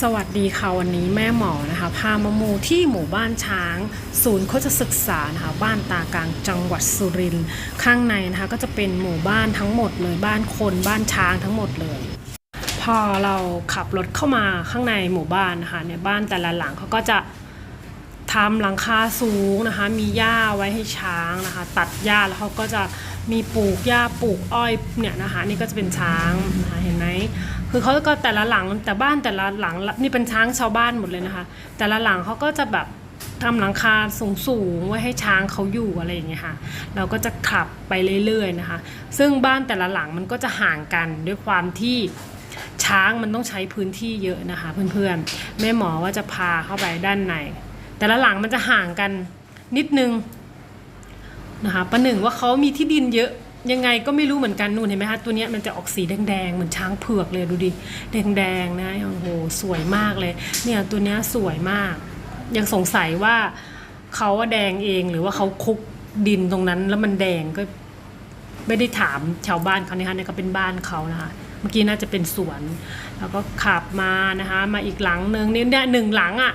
สวัสดีค่ะวันนี้แม่หมอนะคะพามามูที่หมู่บ้านช้าง ศูนย์โคชศึกษานะคะบ้านตากลางจังหวัดสุรินทร์ข้างในนะคะก็จะเป็นหมู่บ้านทั้งหมดเลยบ้านคนบ้านช้างทั้งหมดเลย พอเราขับรถเข้ามาข้างในหมู่บ้านนะคะในบ้านแต่ละหลังเขาก็จะ ทำหลังคาสูงนะคะ มีหญ้าไว้ให้ช้างนะคะ ตัดหญ้าแล้วเขาก็จะมีปลูกหญ้าปลูกอ้อยเนี่ยนะคะนี่ก็จะเป็นช้างนะคะเห็นไหมคือเขาก็แต่ละหลังแต่บ้านแต่ละหลังนี่เป็นช้างชาวบ้านหมดเลยนะคะ แต่ละหลังเขาก็จะแบบทำหลังคาสูงๆไว้ให้ช้างเขาอยู่อะไรอย่างเงี้ยค่ะ เราก็จะขับไปเรื่อยๆนะคะ ซึ่งบ้านแต่ละหลังมันก็จะห่างกันด้วยความที่ช้างมันต้องใช้พื้นที่เยอะนะคะ เพื่อนๆแม่หมอว่าจะพาเข้าไปด้านใน แต่ละหลังมันจะห่างกันนิดนึงนะคะประหนึ่งว่าเขามีที่ดินเยอะยังไงก็ไม่รู้เหมือนกันนู่นเห็นไหมคะตัวนี้มันจะออกสีแดงๆเหมือนช้างเผือกเลยดูดิแดงๆนะโอ้โหสวยมากเลยเนี่ยตัวนี้สวยมาก ยังสงสัยว่าเขาว่าแดงเองหรือว่าเขาคลุกดินตรงนั้นแล้วมันแดงก็ไม่ได้ถามชาวบ้านเขานะคะเนี่ยก็เป็นบ้านเขานะคะเมื่อกี้น่าจะเป็นสวน แล้วก็ขับมานะคะมาอีกหลังหนึ่งนี่เนี่ยหนึ่งหลังอะ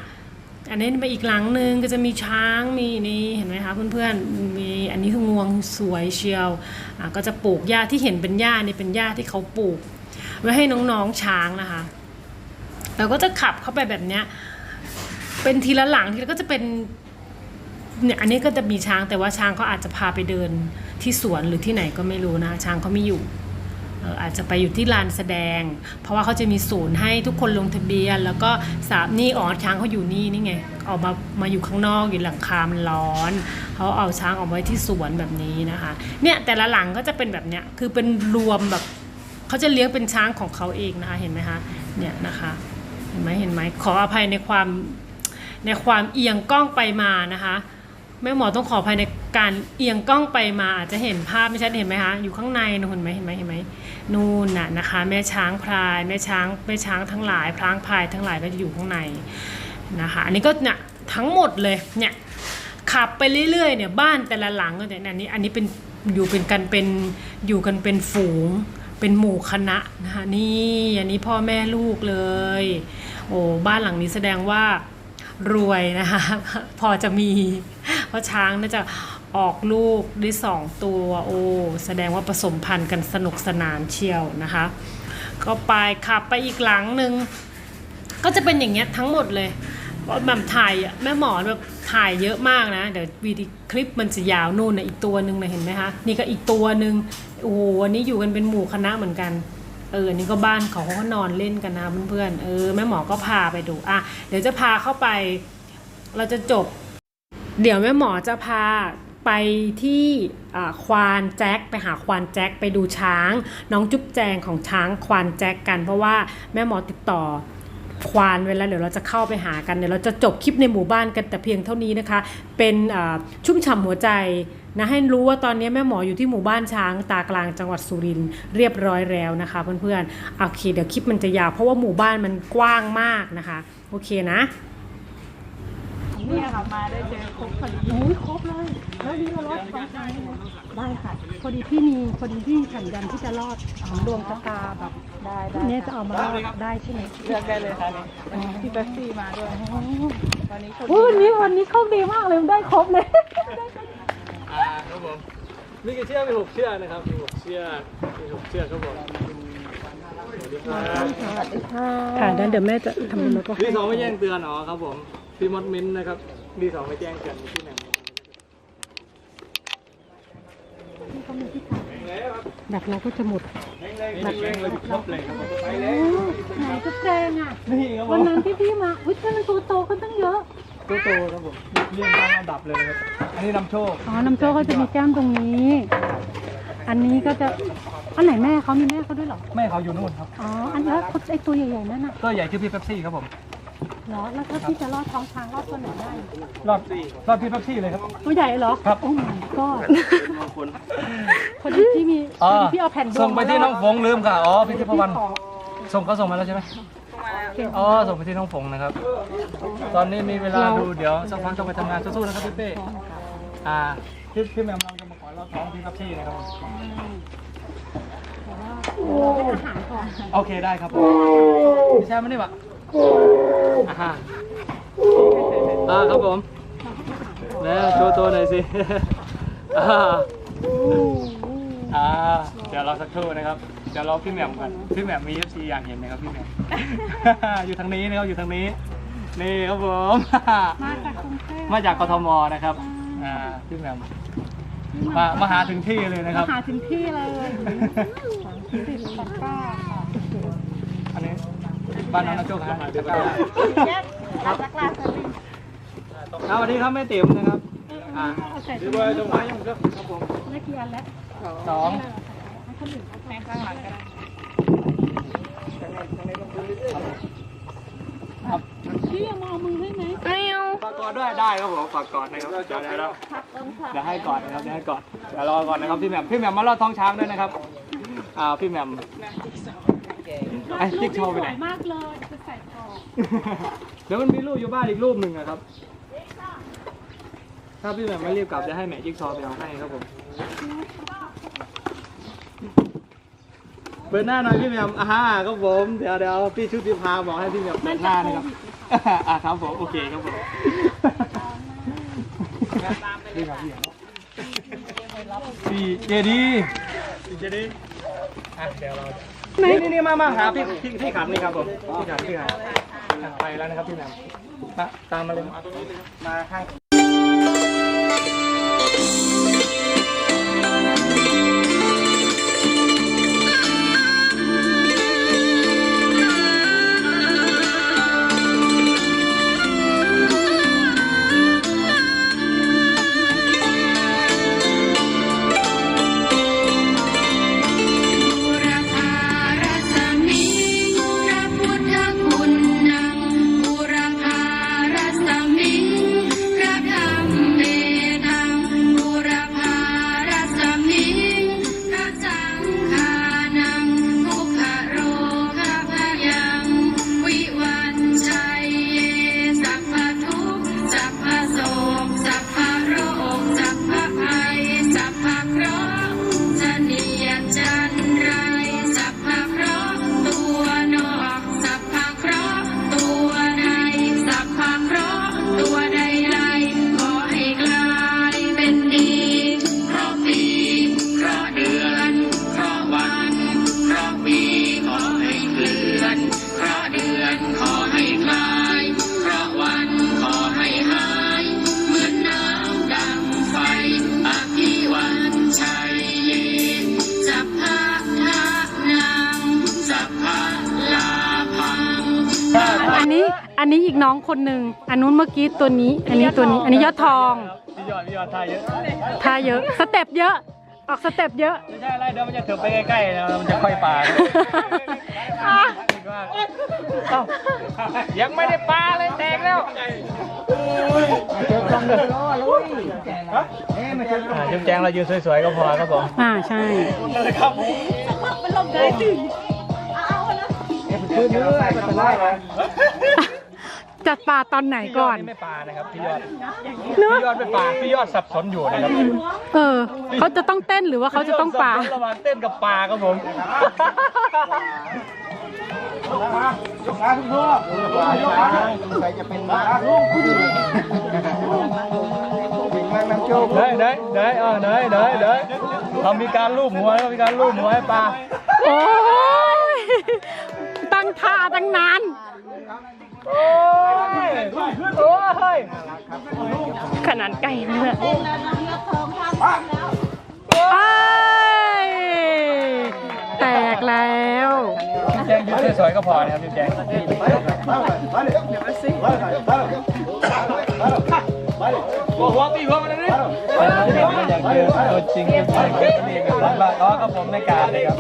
อันนี้มาอีกหลังหนึ่งก็จะมีช้างมีนี่เห็นไหมคะเพื่อนๆมีอันนี้คืองวงสวยเชียวก็จะปลูกหญ้าที่เห็นเป็นหญ้านี่เป็นหญ้าที่เขาปลูก ไว้ให้น้องๆช้างนะคะเราก็จะขับเข้าไปแบบเนี้ยเป็นทีละหลังทีละก็จะเป็นเนี่ยอันนี้ก็จะมีช้างแต่ว่าช้างเขาอาจจะพาไปเดินที่สวนหรือที่ไหนก็ไม่รู้นะช้างเขาไม่อยู่ อาจจะไปอยู่ที่ลานแสดง เพราะว่าเขาจะมีศูนย์ให้ทุกคนลงทะเบียน แล้วก็สามนี่อ๋อช้างเขาอยู่นี่นี่ไงออกมามาอยู่ข้างนอกอยู่หลังคามันร้อนเขาเอาช้างออกไว้ที่สวนแบบนี้นะคะเนี่ยแต่ละหลังก็จะเป็นแบบเนี้ยคือเป็นรวมแบบเขาจะเลี้ยงเป็นช้างของเขาเองนะคะเห็นไหมคะเนี่ยนะคะเห็นไหมเห็นไหมขออภัยในความในความเอียงกล้องไปมานะคะ แม่หมอต้องขออภัยในการเอียงกล้องไปมาอาจจะเห็นภาพไม่ชัดเห็นไหมคะอยู่ข้างในนู่นเห็นไหมเห็นไหมเห็นไหมนู่นน่ะนะคะ แม่ช้างพลาย แม่ช้างแม่ช้างทั้งหลายพลางพลายทั้งหลายก็จะอยู่ข้างในนะคะอันนี้ก็เนี่ยทั้งหมดเลยเนี่ยขับไปเรื่อยๆเนี่ยบ้านแต่ละหลังก็เนี่ยอันนี้อันนี้เป็นอยู่เป็นกันเป็นอยู่กันเป็นฝูง เป็นหมู่คณะนะคะนี่อันนี้พ่อแม่ลูกเลย โอ้บ้านหลังนี้แสดงว่ารวยนะคะพอจะมี ราะช้างน่าจะออกลูกได้สองตัวโอ้แสดงว่าผสมพันธุ์กันสนุกสนานเชียวนะคะ ก็ไปขับไปอีกหลังหนึ่งก็จะเป็นอย่างเงี้ยทั้งหมดเลยแบบถ่ายอะแม่หมอแบบถ่ายเยอะมากนะ เดี๋ยววีดีคลิปมันจะยาวนู่นนะอีกตัวหนึ่งนะเห็นไหมคะนี่ก็อีกตัวหนึ่งโอ้โหอันนี้อยู่กันเป็นหมู่คณะเหมือนกันเออนนี้ก็บ้านเขาเขาก็นอนเล่นกันนะเพื่อนๆ เออแม่หมอก็พาไปดู อะ เดี๋ยวจะพาเข้าไป เราจะจบ เดี๋ยวแม่หมอจะพาไปที่ควานแจ็คไปหาควานแจ็คไปดูช้าง น้องจุ๊บแจงของช้างควานแจ็คกัน เพราะว่าแม่หมอติดต่อควานไว้แล้วเดี๋ยวเราจะเข้าไปหากันเดี๋ยวเราจะจบคลิปในหมู่บ้านกันแต่เพียงเท่านี้นะคะ เป็นชุ่มฉ่ำหัวใจนะให้รู้ว่าตอนนี้แม่หมออยู่ที่หมู่บ้านช้างตากลางจังหวัดสุรินทร์เรียบร้อยแล้วนะคะเพื่อนๆโอเคเดี๋ยวคลิปมันจะยาวเพราะว่าหมู่บ้านมันกว้างมากนะคะ โอเคนะ เนี่ยค่ะมาได้เจอครบพอดีโอ้ยครบเลยแล้วนี่ก็รอดสองทางได้ค่ะพอดีพี่มีพอดีพี่ขันยันที่จะรอดดวงชะตาแบบได้ได้เนี่ยจะเอามารอดได้ใช่ไหมเลือกได้เลยค่ะนี่พี่เบสซี่มาด้วยวันนี้โชคโอ้ยวันดีนี้วันนี้โชคดีมากเลยได้ครบเลยอ่าครับผมมีกี่เชือกมีหกเชือกนะครับมีหกเชือกมีหกเชือกครับผมสวัสดีครับค่ะเดี๋ยวแม่จะทำเป็นรถก็วีสองไม่แจ้งเตือนอ๋อครับผม พี่มดมินนะครับวีสองไม่แจ้งเตือนมีที่ไหนแล้วครับดับเราก็จะหมดนี่แรงเลยครบเลยครับผมไปแล้โอ้วยไหนก็แจงอะนี่ครับผวันมนั้นที่พี่มาอุ้ยมันตัวโตขึ้นตั้งเยอะตัวโตครับผมเรียงตามลำดับเลยนะครับอันนี้นำโชคอ๋อน้ำโจ้ก็จะมีแก้มตรงนี้ อันนี้ก็จะอันไหนแม่เขามีแม่เขาด้วยเหรอแม่เขาอยู่นู่นครับอ๋ออันนี้แล้วไอตัวใหญ่ๆนั่นน่ะตัวใหญ่ชื่อพี่เป๊ปซี่ครับผม เหรอแล้วถ้าพี่จะรอดท้องช้างรอดตัวไหนได้ รอบรอบพี่เป๊ปซี่เลยครับ ตัวใหญ่เหรอครับ โอ้ my god พอดีพี่มีพอ๋ออดีพี่เอาแผ่นดวส่งไปที่น้องฟงลืมค่ะ อ๋อพี่ทิพวรรณขอส่งเขาส่งมาแล้วใช่ไหมอ๋อ ส่งไปที่น้องฝงนะครับ ตอนนี้มีเวลาดู เดี๋ยวสักพักต้องไปทำงานสู้ๆนะครับพี่เป้อ่าพี่พี่แหมมเราจะมาขอเราท้องพี่ครับพี่นะครับเป็นอาหารก่อนโอเคได้ครับผมพี่ชายไม่ได้ปะค อ่าอ่าครับผมแล้วโชว์ตัวหน่อยสิอ่าอ่าเดี๋ยวรอสักครู่นะครับเดี๋ยวรอพี่แหม่มก่อนพี่แหม่มมี FC อยากเห็นนะครับพี่แหม่ม อยู่ทางนี้นะครับอยู่ทางนี้ นี่ครับผม มาจากกรุงเทพมาจากกทมนะครับอ่าพี่แหม่มมามาหาถึงที่เลยนะครับหาถึงที่เลยสิบสองเก้าค่ะอันนี้ บ้านน้องนาโจ้ครับครับสวัสดีครับแม่ติ๋มนะครับอ่าเอาใส่ดูเลยตรงไหนยังครับครับผมไม่กี่อันแล้วสองแม่ข้างหลังก็ได้ครับพี่เอามาเอามือให้ไหมฝากกอดด้วยได้ครับผมฝากกอดนะครับเดี๋ยวเดี๋ยวเดี๋ยวเดี๋ยวให้กอดนะครับเดี๋ยวให้กอดเดี๋ยวรอก่อนนะครับพี่แหม่มพี่แหม่มมาลอดท้องช้างด้วยนะครับอ่าพี่แหม่ม ไอ้จิ๊กโชว์ไปไหนมากเลยจะใส่กรอบเดี๋ยวมันมีรูปอยู่บ้านอีกรูปหนึ่งนะครับ ถ้าพี่แหม่มไม่รีบกลับจะให้แม่จิ๊กซอว์ไปเอาให้ครับผม เปิดหน้าหน่อยพี่แหม่มอ่าครับผม เดี๋ยวเดี๋ยวพี่ชุติภาบอกให้พี่แหม่มเปิดหน้านะครับอ่าครับผม โอเคครับผมพี่ครับพี่พี่เจดีพี่เจดีอะเดี๋ยวเรา นี่นี่นี่มามาหาพี่พี่พี่ขันนี่ครับผมพี่ขันพี่ขันอะไปแล้วนะครับพี่แหม่มมาตามมาเลยมาข้าง นนี้อีกน้องคนหนึ่งอันนู้นเมื่อกี้ตัวนี้ อันนี้ตัวนี้ อันนี้ยอดทองพี่ยอดพี่ยอดท่าเยอะท่าเยอะ สเต็ปเยอะ ออกสเต็ปเยอะ ไม่ใช่อะไรเดี๋ยวมันจะเถิบไปใกล้ๆนะมันจะค่อยปลาคิดว่าเอ้ายังไม่ได้ปลาเลยแตกแล้วอ่าจุ๊บแจงเรายืนสวยๆก็พอครับผมอ่าใช่ จัดปลาตอนไหนก่อน พี่ยดไม่ปลานะครับพี่ยอดเนอะ พี่ยอดไม่ปลาพี่ยอดสับสนอยู่นะครับเออ เขาจะต้องเต้นหรือว่าเขาจะต้องปลา พี่ยดสับสนระหว่างเต้นกับปลาครับผมได้ได้ได้เออได้ได้ได้ทำมีการลูบหัวแล้วมีการลูบหัวให้ปลาโอ้ยตั้งท่าตั้งนาน โอ้ยโอ้ยขนาดไก่เนี่ยไปแตกแล้วพี่แจ้งยืนสวยๆก็พอนะครับพี่แจ้งหัวหัวตีหัวมันเลยอย่ากเจอตัวจริงตัวจริงนี่กับบบ้านอ๋อครับผมในการเลยครับ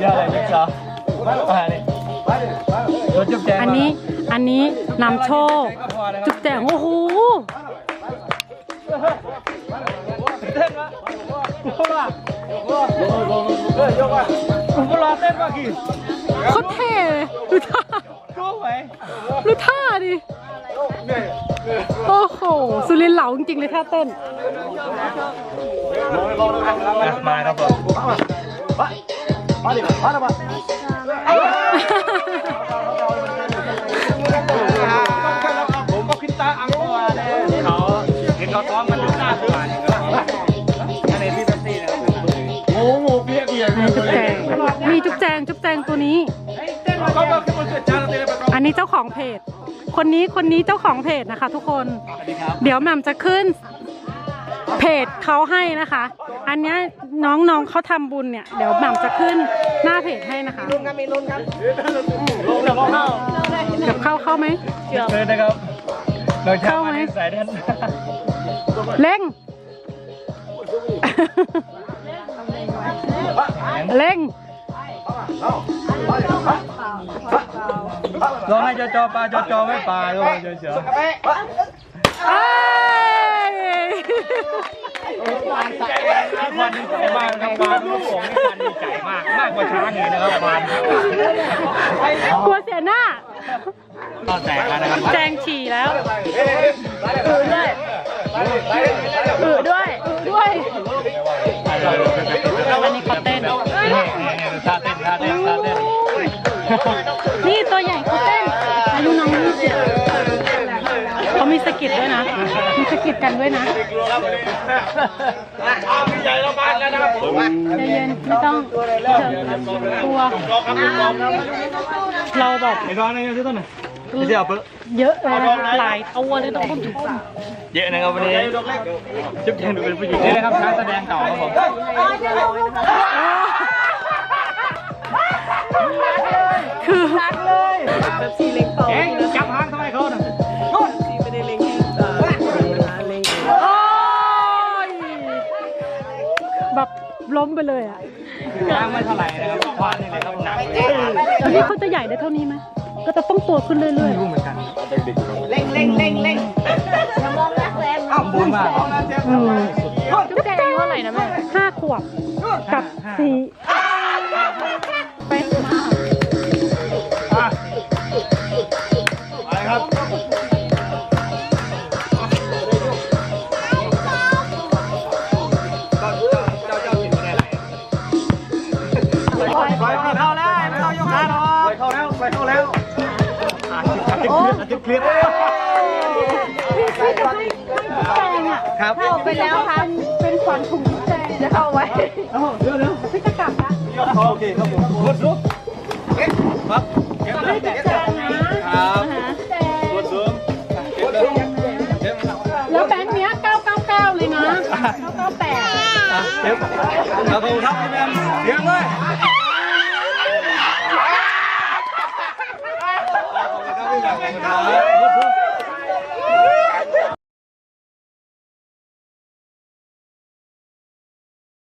เยอะเลยจิ๊กซอว์อ่านี่ ตัวจุ๊บแจงอันนี้อันนี้นำโชค จุรับดแจงโอ้โหเต้นวะโคตรว่ะเฮ้ยยกว่ะผมก็รเต้นวะกี่โคตรเท่เลยดูท่ารู้ไหมดูท่าดิโอ้โห สุรินเหลาจริงๆเลยท่าเต้นมาครับผมเนนี้เจ้าของเพจ คนนี้คนนี้เจ้าของเพจนะคะ ทุกคน เดี๋ยวแหม่มจะขึ้นเพจเขาให้นะคะ อันเนี้ยน้องๆเขาทำบุญเนี่ย เดี๋ยวแหม่มจะขึ้นหน้าเพจให้นะคะลงเดี๋ยวเข้าเกับเข้าเข้าไหม เลยนะครับเราจะเข้าไหมมาในสายแดนเร่ง เร่ง ลองให้จอจอปลาจอจอไม่ปลาก็เฉยเฉยเอ้ยวันดีใจมากนะครับปลาลูกโป่งนี่มันดีใจมาก มากกว่าช้างอีกนะครับปลากลัวเสียหน้าก็แตกแล้วนะครับแจงฉี่แล้ว กิดกันด้วยนะใจเย็นไม่ต้องกลัวเราแบบไอ้ร้อนนี่ชื่อต้นไหนไม่ใช่เอาเปล่าเยอะเลยนะหลายตัวเลยทุกคนเยอะนะครับวันนี้จุ๊บแจงดูเป็นผู้หญิงนี่นะครับช้างแสดงต่อครับผมคือเอ๊ะจับหางทำไมเขาน่ มไปเลยอะช้างไม่เท่าไหร่นะครับควานนี่เลยครับหนักแล้วนี่เขาจะใหญ่ได้เท่านี้ไหมก็จะต้องตัวขึ้นเรื่อยไม่รู้เหมือนกันเร่งเร่งเร่งเร่งอย่ามองนักแรงสมบูรณ์มากๆอืมจุ๊บแจงอายุเท่าไหร่นะแม่ห้าขวบกับสี่ เครียดอาจจะเครียดพี่พี่จะให้ให้แจงอะครับเข้าไปแล้วค่ะเป็นขวัญถุงแจงจะเข้าไว้เดี๋ยวเดี๋ยวพี่จะกลับนะโอเคครับผมกดลุกครับเก็บให้แจงนะครับแจงกดซูมกดซูมเก็บแล้วแบงค์เนี้ย999 เลยนะ998อะเก็บเอาโทรทับพี่แมมเลี้ยงเลย ข